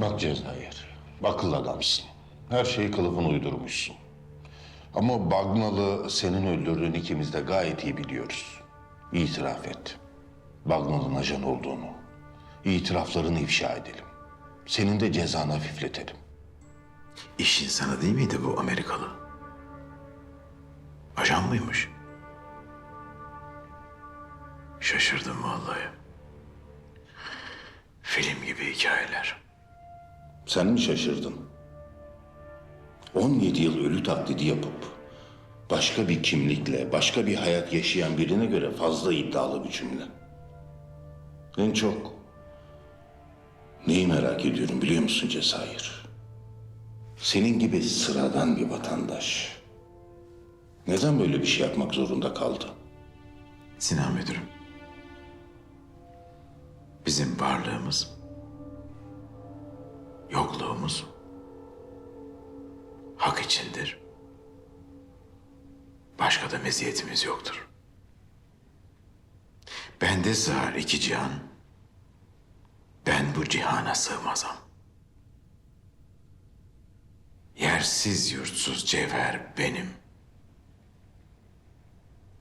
Bak Cezayir, akıllı adamsın. Her şeyi kılıfına uydurmuşsun. Ama Bagnalı senin öldürdüğün ikimiz de gayet iyi biliyoruz. İtiraf et. Bagnalı'nın ajan olduğunu. İtiraflarını ifşa edelim. Senin de cezanı hafifletelim. İş insanı değil miydi bu Amerikalı? Ajan mıymış? Şaşırdım vallahi. Film gibi hikayeler. Sen mi şaşırdın? 17 yıl ölü taklidi yapıp başka bir kimlikle, başka bir hayat yaşayan birine göre fazla iddialı bir cümle. En çok neyi merak ediyorum biliyor musun Cezayir? Senin gibi sıradan bir vatandaş neden böyle bir şey yapmak zorunda kaldı? Sinan Müdürüm. Bizim varlığımız, hak içindir. Başka da meziyetimiz yoktur. Bende sığar iki cihan. Ben bu cihana sığmazam. Yersiz yurtsuz cevher benim.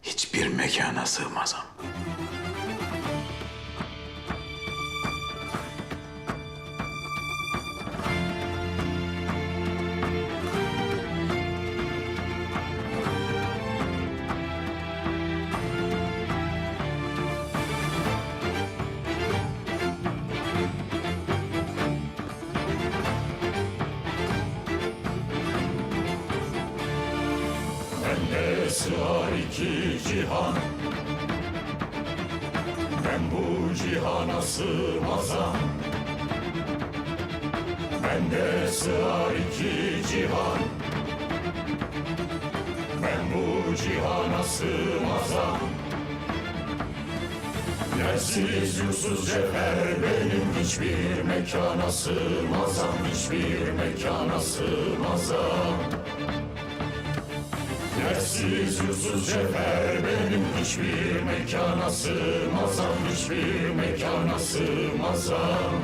Hiçbir mekana sığmazam. Bende sığar iki cihan. Ben bu cihana sığmazam. Bende sığar iki cihan. Ben bu cihana sığmazam. Yersiz yursuz cevher benim. Hiçbir mekana sığmazam. Hiçbir mekana sığmazam Yersiz yursuz cevher benim hiçbir mekana sığmazam Hiçbir mekana sığmazam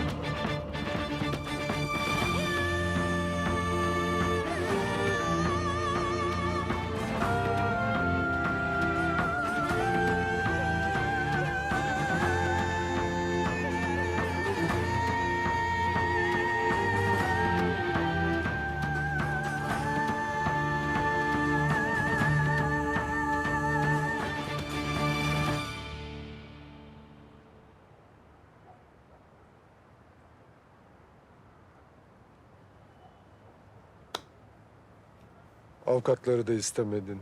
Avukatları da istemedin.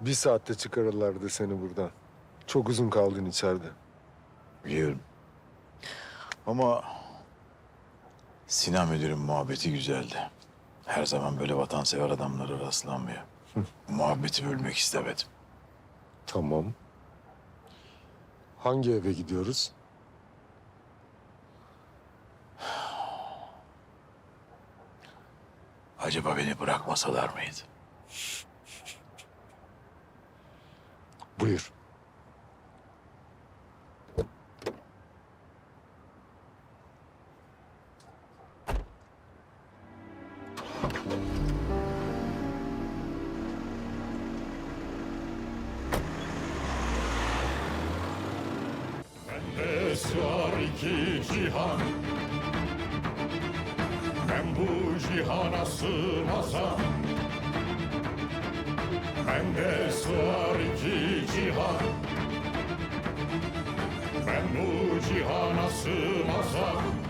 Bir saatte çıkarırlardı seni buradan. Çok uzun kaldın içeride. Biliyorum. Ama Sinan Müdür'ün muhabbeti güzeldi. Her zaman böyle vatansever adamlara rastlanmıyor. Muhabbeti bölmek istemedim. Tamam. Hangi eve gidiyoruz? Acaba beni bırakmasalar mıydı? Buyur. Sığar iki cihan Ben bu cihana sığmazam Bende sığar iki Sığmazam